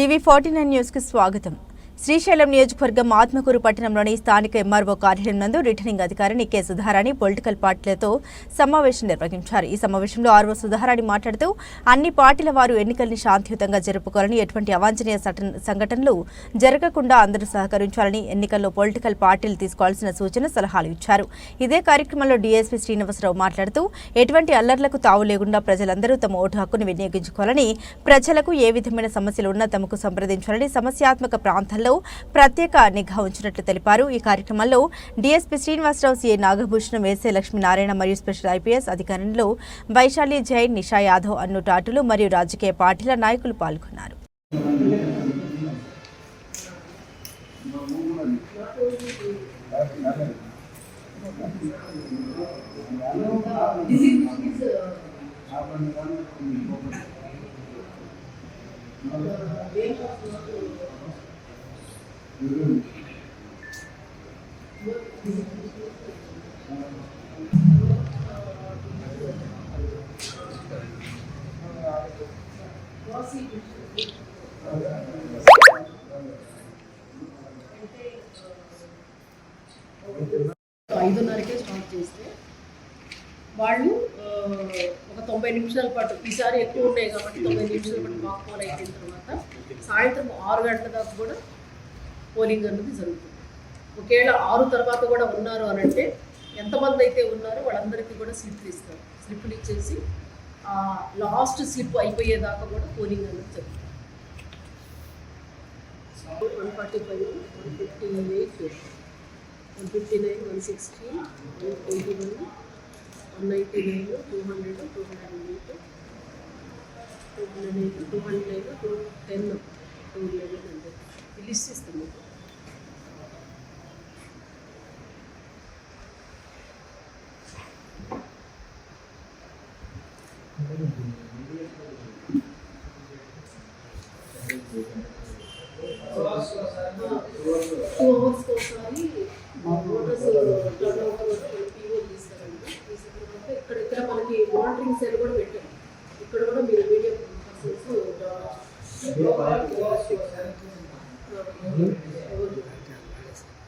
TV forty nine న్యూస్కి స్వాగతం. శ్రీశైలం నియోజకవర్గం ఆత్మకూరు పట్టణంలోని స్థానిక ఎంఆర్ఓ కార్యాలయం నందు రిటర్నింగ్ అధికారిని కె సుధారాణి పొలిటికల్ పార్టీలతో సమావేశం నిర్వహించారు. ఈ సమావేశంలో ఆర్ఓ సుధారాణి మాట్లాడుతూ అన్ని పార్టీల వారు ఎన్నికల్ని శాంతియుతంగా జరుపుకోవాలని ఎటువంటి అవాంఛనీయ సట- సంఘటనలు జరగకుండా అందరూ సహకరించాలని ఎన్నికల్లో పొలిటికల్ పార్టీలు తీసుకోవాల్సిన సూచన సలహాలు ఇచ్చారు. ఇదే కార్యక్రమంలో డీఎస్పీ శ్రీనివాసరావు మాట్లాడుతూ ఎటువంటి అల్లర్లకు తావు లేకుండా ప్రజలందరూ తమ ఓటు హక్కును వినియోగించుకోవాలని ప్రజలకు ఏ విధమైన సమస్యలు ఉన్నా తమకు సంప్రదించాలని సమస్యాత్మక ప్రాంతాల్లో ప్రత్యేక నిఘా ఉంచినట్లు తెలిపారు. ఈ కార్యక్రమంలో డీఎస్పీ శ్రీనివాసరావు సీఏ నాగభూషణం వేసే లక్ష్మీనారాయణ మరియు స్పెషల్ ఐపీఎస్ అధికారులు వైశాలి జైన్ నిషా యాదవ్ అన్ను టాటులు మరియు రాజకీయ పార్టీల నాయకులు పాల్గొన్నారు. ఐదున్నరకే స్టార్ట్ చేస్తే వాళ్ళు ఒక తొంభై నిమిషాల పాటు ఈసారి ఎక్కువ ఉన్నాయి కాబట్టి తొంభై నిమిషాల పాటు మాక్ పోల్ అయిపోయిన తర్వాత సాయంత్రం ఆరు గంటల దాకా కూడా పోలింగ్ అన్నది జరుగుతుంది. ఒకవేళ ఆరు తర్వాత కూడా ఉన్నారు అని అంటే ఎంతమంది అయితే ఉన్నారో వాళ్ళందరికీ కూడా స్లిప్లు ఇస్తారు. స్లిప్లు ఇచ్చేసి లాస్ట్ స్లిప్ అయిపోయేదాకా కూడా పోలింగ్ అన్నది జరుగుతుంది. One forty five one fifty eight one fifty nine one sixty one eighty one one ninety nine two hundred two hundred eight two hundred eight two hundred eight two ten two eleven hundred list ఇస్తాం మీకు. Two అవర్స్కి ఒకసారి voters PO తీస్తారండి తర్వాత ఇక్కడ ఇక్కడ మనకి monitoring cell కూడా పెట్టాం ఇక్కడ కూడా మీరు మీడియా పర్సన్స్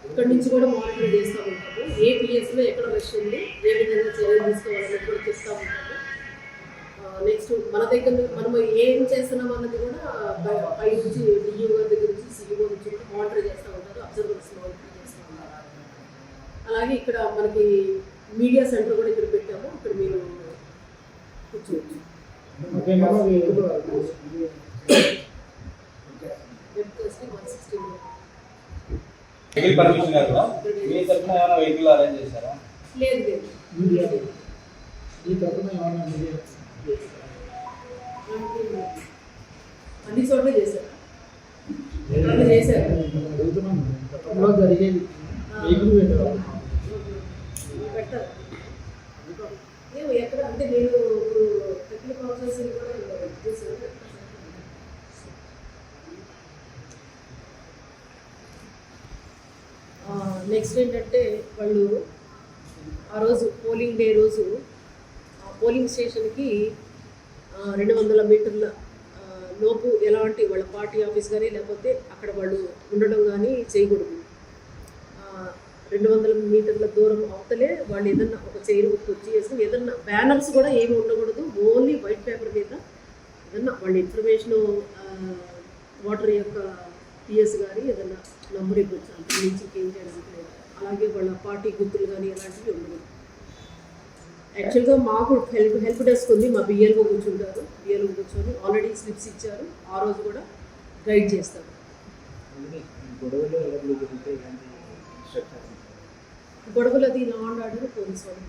ఇక్కడ నుంచి కూడా మానిటర్ చేస్తూ ఉంటాము. ఏ పిఎస్లో ఎక్కడ రష్ ఉంది ఏ విధంగా చర్యలు తీసుకోవాలన్నది కూడా చెప్తా ఉంటాము. నెక్స్ట్ మన దగ్గర మనం ఏం చేస్తున్నాం అన్నది కూడా పై నుంచి డిఈఓ దగ్గర నుంచి సిఇఓ నుంచి కూడా మానిటర్ చేస్తూ ఉంటారు అబ్జర్వర్స్ మానిటర్ చేస్తూ ఉంటారు. అలాగే ఇక్కడ మనకి మీడియా సెంటర్ కూడా ఇక్కడ పెట్టాము. ఇక్కడ మీరు కూర్చోవచ్చు web casting one sixty vehicle permission కదా మీ తరఫున ఏమైనా వెహికల్ అరేంజ్ చేశారా? లేదు లేదు. తరపున ఏమన్నా మీడియా అన్ని చోట్ల చేశారా చేశారు జరిగేది. వెహికల్ పెట్టేవాళ్ళు పెట్టారు ఏమో ఎక్కడ అంటే నేను ఇప్పుడు టెక్నికల్ ఆఫీసర్స్ కూడా చేశాను నెక్స్ట్ ఏంటంటే వాళ్ళు ఆ రోజు పోలింగ్ డే రోజు ఆ పోలింగ్ స్టేషన్కి రెండు వందల మీటర్ల లోపు ఎలాంటి వాళ్ళ పార్టీ ఆఫీస్ కానీ లేకపోతే అక్కడ వాళ్ళు ఉండడం కానీ చేయకూడదు. రెండు వందల మీటర్ల దూరం అవతలే వాళ్ళు ఏదన్నా ఒక చైర్ వచ్చి వేసుకుని ఏదన్నా బ్యానర్స్ కూడా ఏమి ఉండకూడదు. ఓన్లీ వైట్ పేపర్ మీద ఏదన్నా వాళ్ళ ఇన్ఫర్మేషన్ వాటర్ యొక్క పిఎస్ కానీ ఏదన్నా నంబర్ ఇవ్వచ్చు. అంత నుంచి లేదు అలాగే వాళ్ళ పార్టీ గుర్తులు కానీ అలాంటివి ఉండకూడదు యాక్చువల్గా మాకు హెల్ప్ హెల్ప్ డెస్క్ ఉంది. మా బిఎల్ఓ కూర్చుంటారు. బిఎల్ఓ కూర్చొని ఆల్రెడీ స్లిప్స్ ఇచ్చారు. ఆ రోజు కూడా గైడ్ చేస్తారు. గొడవలు గొడవలది లా అండ్ ఆర్డర్ పోలీస్ వాళ్ళు